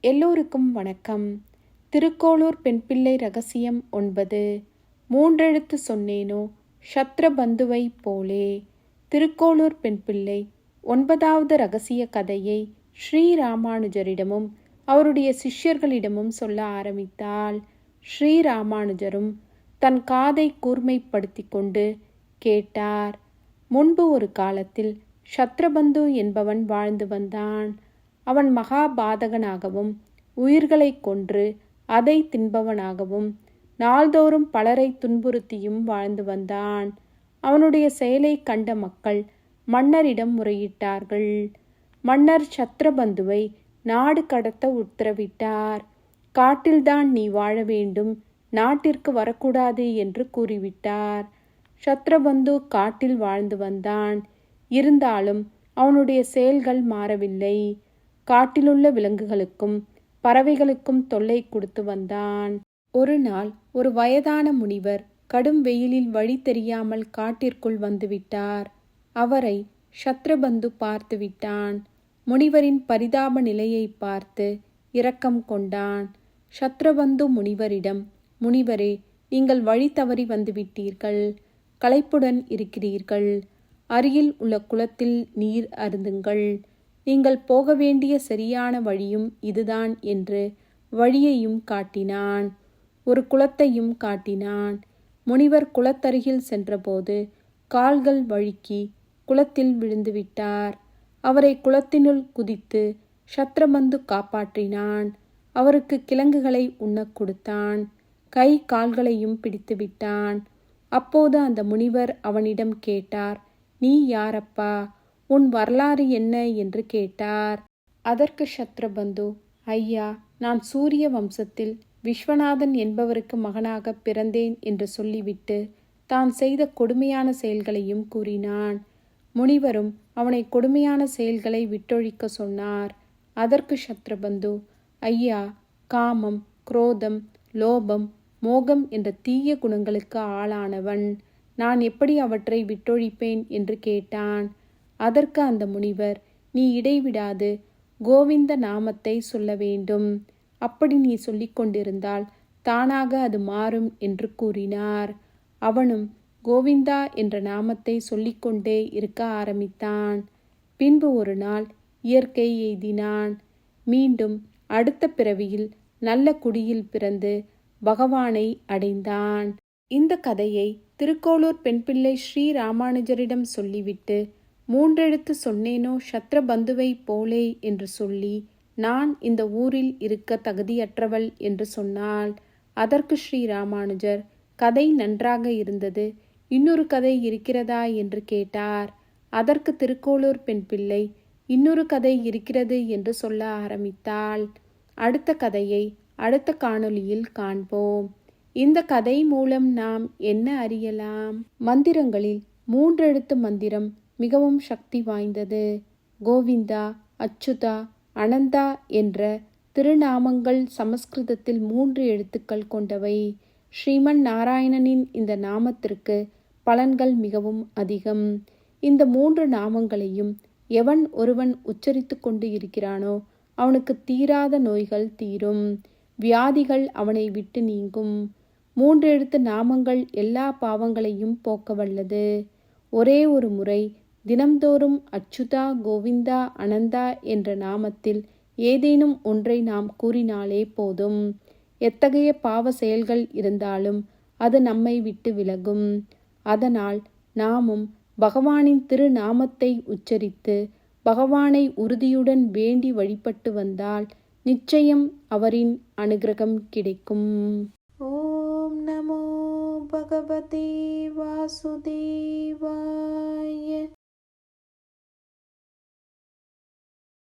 எல்லோருக்கும் வணக்கம். திருக்கோளூர் பெண்பிள்ளை ரகசியம் ஒன்பது. மூன்றெழுத்து சொன்னேனோ சத்ரபந்துவை போலே. திருக்கோளூர் பெண்பிள்ளை ஒன்பதாவது ரகசிய கதையை ஸ்ரீ ராமானுஜரிடமும் அவருடைய சிஷ்யர்களிடமும் சொல்ல ஆரம்பித்தாள். ஸ்ரீ ராமானுஜரும் தன் காதை கூர்மைப்படுத்தி கொண்டு கேட்டார். முன்பு ஒரு காலத்தில் சத்ரபந்து என்பவன் வாழ்ந்து வந்தான். அவன் மகாபாதகனாகவும் உயிர்களை கொன்று அதை தின்பவனாகவும் நாள்தோறும் பலரை துன்புறுத்தியும் வாழ்ந்து வந்தான். அவனுடைய செயலை கண்ட மக்கள் மன்னரிடம் முறையிட்டார்கள். மன்னர் சத்ரபந்துவை நாடு கடத்த உத்தரவிட்டார். காட்டில்தான் நீ வாழ வேண்டும் நாட்டிற்கு வரக்கூடாது என்று கூறிவிட்டார். சத்ரபந்து காட்டில் வாழ்ந்து வந்தான். இருந்தாலும் அவனுடைய செயல்கள் மாறவில்லை. காட்டிலுள்ள விலங்குகளுக்கும் பறவைகளுக்கும் தொல்லை கொடுத்து வந்தான். ஒரு நாள் ஒரு வயதான முனிவர் கடும் வெயிலில் வழி தெரியாமல் காட்டிற்குள் வந்துவிட்டார் அவரை சத்ரபந்து பார்த்து விட்டான். முனிவரின் பரிதாப நிலையை பார்த்து இரக்கம் கொண்டான். சத்ரபந்து முனிவரிடம் முனிவரே நீங்கள் வழி தவறி வந்துவிட்டீர்கள் களைப்புடன் இருக்கிறீர்கள். அருகில் உள்ள குளத்தில் நீர் அருந்துங்கள். நீங்கள் போக வேண்டிய சரியான வழியும் இதுதான் என்று வழியையும் காட்டினான். ஒரு குளத்தையும் காட்டினான். முனிவர் குளத்தருகில் சென்றபோது கால்கள் வழுக்கி குளத்தில் விழுந்துவிட்டார் அவரை குளத்தினுள் குதித்து சத்திரமந்து காப்பாற்றினான். அவருக்கு கிழங்குகளை உண்ணக் கொடுத்தான். கை கால்களையும் பிடித்து விட்டான். அப்போது அந்த முனிவர் அவனிடம் கேட்டார் நீ யாரப்பா? உன் வரலாறு என்ன? என்று கேட்டார். அதற்கு சத்ரபந்து ஐயா நான் சூரிய வம்சத்தில் விஸ்வநாதன் என்பவருக்கு மகனாக பிறந்தேன் என்று சொல்லிவிட்டு தான் செய்த கொடுமையான செயல்களையும் கூறினான். முனிவரும் அவனை கொடுமையான செயல்களை விட்டொழிக்க சொன்னார். அதற்கு சத்ரபந்து ஐயா காமம் குரோதம் லோபம் மோகம் என்ற தீய குணங்களுக்கு ஆளானவன். நான் எப்படி அவற்றை விட்டொழிப்பேன்? என்று கேட்டான். அதற்கு அந்த முனிவர் நீ இடைவிடாது கோவிந்த நாமத்தை சொல்ல வேண்டும். அப்படி நீ சொல்லிக் கொண்டிருந்தால் தானாக அது மாறும் என்று கூறினார். அவனும் கோவிந்தா என்ற நாமத்தை சொல்லிக்கொண்டே இருக்க ஆரம்பித்தான். பின்பு ஒரு நாள் இயற்கை எய்தினான். மீண்டும் அடுத்த பிறவியில் நல்ல குடியில் பிறந்து பகவானை அடைந்தான். இந்த கதையை திருக்கோளூர் பெண்பிள்ளை ஸ்ரீ ராமானுஜரிடம் சொல்லிவிட்டு மூன்றெழுத்து சொன்னேனோ சத்ரபந்துவை போலே என்று சொல்லி நான் இந்த ஊரில் இருக்க தகுதியற்றவள் என்று சொன்னால் அதற்கு ஸ்ரீ ராமானுஜர் கதை நன்றாக இருந்தது இன்னொரு கதை இருக்கிறதா என்று கேட்டார். அதற்கு திருக்கோளூர் பெண் பிள்ளை இன்னொரு கதை இருக்கிறது என்று சொல்ல ஆரம்பித்தாள். அடுத்த கதையை அடுத்த காணொளியில் காண்போம். இந்த கதை மூலம் நாம் என்ன அறியலாம்? மந்திரங்களில் மூன்றெழுத்து மந்திரம் மிகவும் சக்தி வாய்ந்தது. கோவிந்தா அச்சுதா அனந்தா என்ற திருநாமங்கள் சமஸ்கிருதத்தில் மூன்று எழுத்துக்கள் கொண்டவை. ஸ்ரீமன் நாராயணனின் இந்த நாமத்திற்கு பலன்கள் மிகவும் அதிகம். இந்த மூன்று நாமங்களையும் எவன் ஒருவன் உச்சரித்து கொண்டு இருக்கிறானோ அவனுக்கு தீராத நோய்கள் தீரும். வியாதிகள் அவனை விட்டு நீங்கும். மூன்று எழுத்து நாமங்கள் எல்லா பாவங்களையும் போக்க வல்லது. ஒரே ஒரு முறை தினம்தோறும் அச்சுதா கோவிந்தா அனந்தா என்ற நாமத்தில் ஏதேனும் ஒன்றை நாம் கூறினாலே போதும். எத்தகைய பாவ செயல்கள் இருந்தாலும் அது நம்மை விட்டு விலகும். அதனால் நாமும் பகவானின் திருநாமத்தை உச்சரித்து பகவானை உறுதியுடன் வேண்டி வழிபட்டு வந்தால் நிச்சயம் அவரின் அனுகிரகம் கிடைக்கும். ஓம் நமோ பகவதே வாசுதேவாய